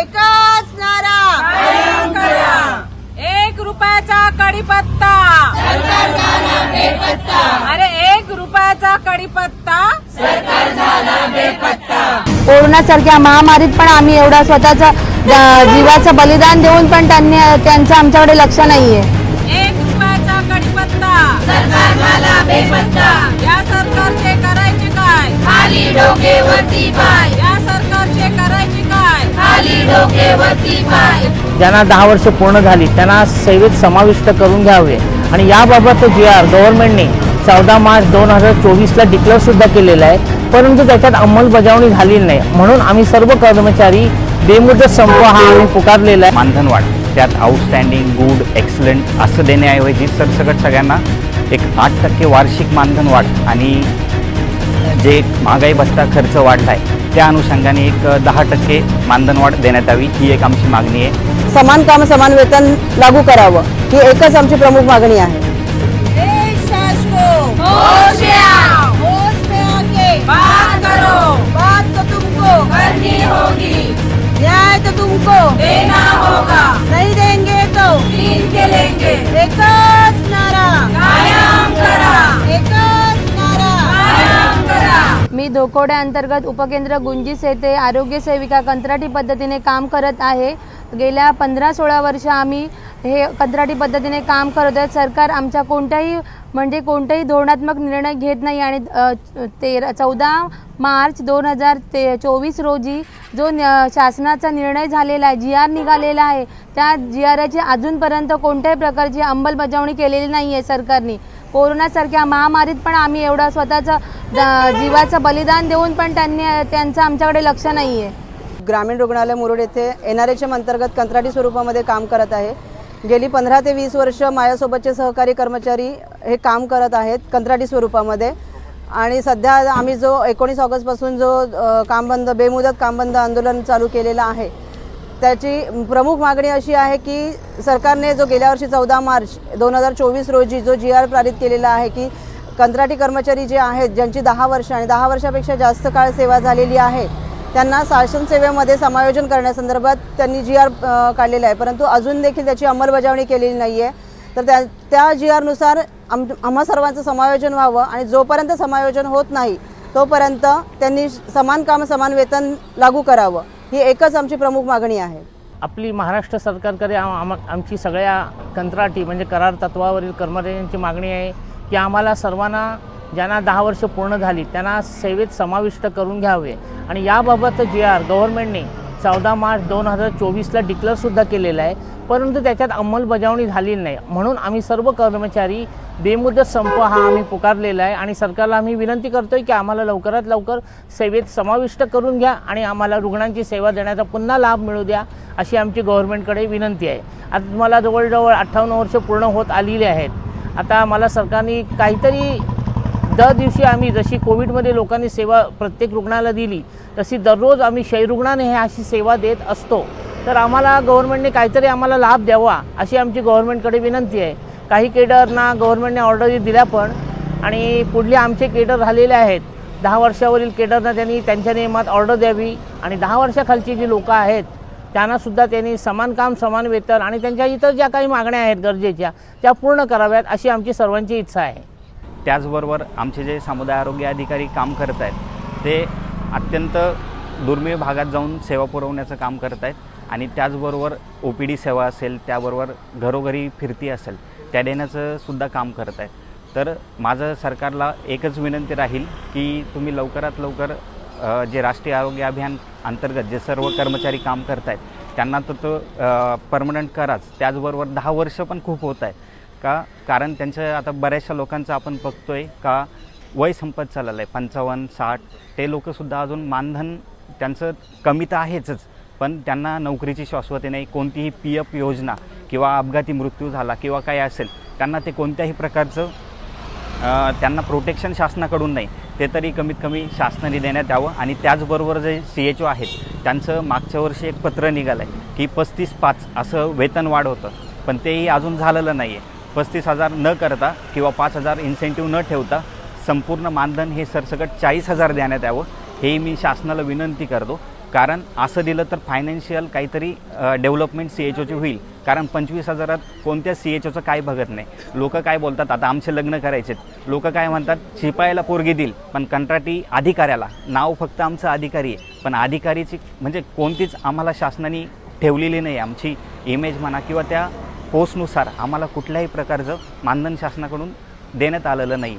एकच नारा. एक रुपयाचा कडीपत्ता अरे एक रुपयाचा कडीपत्ता कोरोनासारख्या महामारीत पण आम्ही एवढा स्वतःचा जीवाचं बलिदान देऊन पण त्यांनी त्यांचं आमच्याकडे लक्ष नाहीये. एक रुपयाचा कडीपत्ता या सरकारचे करायचे काय? खाली डोकेवरती पाय. या सरकारचे करायचे ज्यांना दहा वर्ष पूर्ण झाली त्यांना सेवेत समाविष्ट करून घ्यावे. आणि याबाबत जी आर गव्हर्नमेंटने चौदा मार्च दोन हजार चोवीसला डिक्लेअर सुद्धा केलेला आहे. परंतु त्याच्यात अंमलबजावणी झालेली नाही. म्हणून आम्ही सर्व कर्मचारी बेमुदत संप हा आम्ही पुकारलेला आहे. मानधन वाढ त्यात आउटस्टँडिंग गुड एक्सलंट असं देण्याऐवजी सरसकट सगळ्यांना एक आठ टक्के वार्षिक मानधन वाढ आणि जे महागाई भत्ता खर्च वाढला आहे त्या अनुषंगाने एक दहा टक्के मानधन वाढ देण्यात यावी ही एक आमची मागणी आहे. समान काम समान वेतन लागू करावं ही एकच आमची प्रमुख मागणी आहे. धोकोड्या अंतर्गत उपकेंद्र गुंजीस येथे आरोग्य सेविका कंत्राटी पद्धतीने काम करत आहे. गेल्या पंधरा सोळा वर्ष आम्ही हे कंत्राटी पद्धतीने काम करत आहे सरकार आमच्या कोणत्याही म्हणजे कोणताही धोरणात्मक निर्णय घेत नाही आणि तेरा चौदा मार्च दोन हजार ते चोवीस रोजी जो न- शासनाचा निर्णय झालेला आहे जी आर निघालेला आहे त्या जी आरची अजूनपर्यंत कोणत्याही प्रकारची अंमलबजावणी केलेली नाही आहे सरकारने. कोरोनासारख्या महामारीत पण आम्ही एवढा स्वतःचं जीवाचं बलिदान देऊन पण त्यांनी त्यांचं आमच्याकडे लक्ष नाही आहे ग्रामीण रुग्णालय मुरुड येथे एन आर एच अंतर्गत कंत्राटी स्वरूपामध्ये काम करत आहे. गेली पंधरा ते वीस वर्ष माझ्यासोबतचे सहकारी कर्मचारी हे काम करत आहेत कंत्राटी स्वरूपामध्ये. आणि सध्या आम्ही जो एकोणीस ऑगस्टपासून जो कामबंद बेमुदत कामबंद आंदोलन चालू केलेलं आहे त्याची प्रमुख मागणी अशी आहे की सरकारने जो गेल्या वर्षी चौदा मार्च दोन हजार चोवीस रोजी जो जी आर पारित केलेला आहे की कंत्राटी कर्मचारी जे आहेत ज्यांची दहा वर्ष आणि दहा वर्षापेक्षा जास्त काळ सेवा झालेली आहे त्यांना शासन सेवेमध्ये समायोजन करण्यासंदर्भात त्यांनी जी आर काढलेला आहे. परंतु अजून देखील त्याची अंमलबजावणी केलेली नाही आहे तर त्या त्या जी आरनुसार आम आम्हा सर्वांचं समायोजन व्हावं आणि जोपर्यंत समायोजन होत नाही तोपर्यंत त्यांनी समान काम समान वेतन लागू करावं. ही एकच आमची प्रमुख मागणी आहे. आपली महाराष्ट्र सरकारकडे आम- आमची सगळ्या कंत्राटी म्हणजे करार तत्वावरील कर्मचाऱ्यांची मागणी आहे की आम्हाला सर्वांना ज्यांना दहा वर्ष पूर्ण झाली त्यांना सेवेत समाविष्ट करून घ्यावे. आणि याबाबत जी आर गव्हर्नमेंटने चौदा मार्च दोन हजार चोवीसला डिक्लेअरसुद्धा केलेला आहे. परंतु त्याच्यात अंमलबजावणी झालेली नाही. म्हणून आम्ही सर्व कर्मचारी बेमुदत संप हा आम्ही पुकारलेला आहे आणि सरकारला आम्ही विनंती करतोय की आम्हाला लवकरात लवकर सेवेत समाविष्ट करून घ्या आणि आम्हाला रुग्णांची सेवा देण्याचा पुन्हा लाभ मिळू द्या अशी आमची गव्हर्नमेंटकडे विनंती आहे. आता तुम्हाला जवळजवळ अठ्ठावन्न वर्ष पूर्ण होत आलेली आहेत. आता मला सरकारने काहीतरी दर दिवशी आम्ही जशी कोविडमध्ये लोकांनी सेवा प्रत्येक रुग्णाला दिली तशी दररोज आम्ही क्षयरुग्णाने हे अशी सेवा देत असतो. तर आम्हाला गव्हर्नमेंटने काहीतरी आम्हाला लाभ द्यावा अशी आमची गव्हर्नमेंटकडे विनंती आहे. काही केडरना गव्हर्नमेंटने ऑर्डरी दिल्या पण आणि पुढले आमचे केडर झालेले आहेत. दहा वर्षावरील केडरना त्यांनी त्यांच्या नियमात ऑर्डर द्यावी आणि दहा वर्षाखालची जी लोकं आहेत त्यांनासुद्धा त्यांनी समान काम समान वेतन आणि त्यांच्या इतर ज्या काही मागण्या आहेत गरजेच्या त्या पूर्ण कराव्यात अशी आमची सर्वांची इच्छा आहे. त्याचबरोबर आमचे जे समुदाय आरोग्य अधिकारी काम करत आहेत ते अत्यंत दुर्मिळ भागात जाऊन सेवा पुरवण्याचं काम करत आहेत आणि त्याचबरोबर ओ पी डी सेवा असेल त्याबरोबर घरोघरी फिरती असेल त्या देण्याचं सुद्धा काम करत आहेत. तर माझं सरकारला एकच विनंती राहील की तुम्ही लवकरात लवकर जे राष्ट्रीय आरोग्य अभियान अंतर्गत जे सर्व कर्मचारी काम करत आहेत त्यांना तर तो परमनंट कराच. त्याचबरोबर दहा वर्ष पण खूप होत आहे का? कारण त्यांच्या आता बऱ्याचशा लोकांचं आपण बघतोय का वय संपत चाललं आहे पंचावन्न साठ ते लोकंसुद्धा अजून मानधन त्यांचं कमी तर आहेच पण त्यांना नोकरीची शाश्वती नाही कोणतीही पी एफ योजना किंवा अपघाती मृत्यू झाला किंवा काय असेल त्यांना ते कोणत्याही प्रकारचं त्यांना प्रोटेक्शन शासनाकडून नाही ते तरी कमीत कमी शासनाने देण्यात यावं आणि त्याचबरोबर जे सी एच ओ आहेत त्यांचं मागच्या वर्षी एक पत्र निघालं आहे की पस्तीस पाच असं वेतन वाढ होतं पण तेही अजून झालेलं नाही आहे पस्तीस हजार न करता किंवा पाच हजार इन्सेंटिव्ह न ठेवता संपूर्ण मानधन हे सरसकट चाळीस हजार देण्यात यावं हे मी शासनाला विनंती करतो. कारण असं दिलं तर फायनान्शियल काहीतरी डेव्हलपमेंट सी एच ओची होईल. कारण पंचवीस हजारात कोणत्या सी एच ओचं काय बघत नाही. लोक काय बोलतात आता आमचे लग्न करायचे लोक काय म्हणतात शिपायाला पोरगी देईल. पण कंत्राटी अधिकाऱ्याला. नाव फक्त आमचं अधिकारी आहे. पण अधिकारीची म्हणजे कोणतीच आम्हाला शासनाने ठेवलेली नाही. आमची इमेज म्हणा किंवा त्या पोस्टनुसार आम्हाला कुठल्याही प्रकारचं मानधन शासनाकडून देण्यात आलेलं नाही.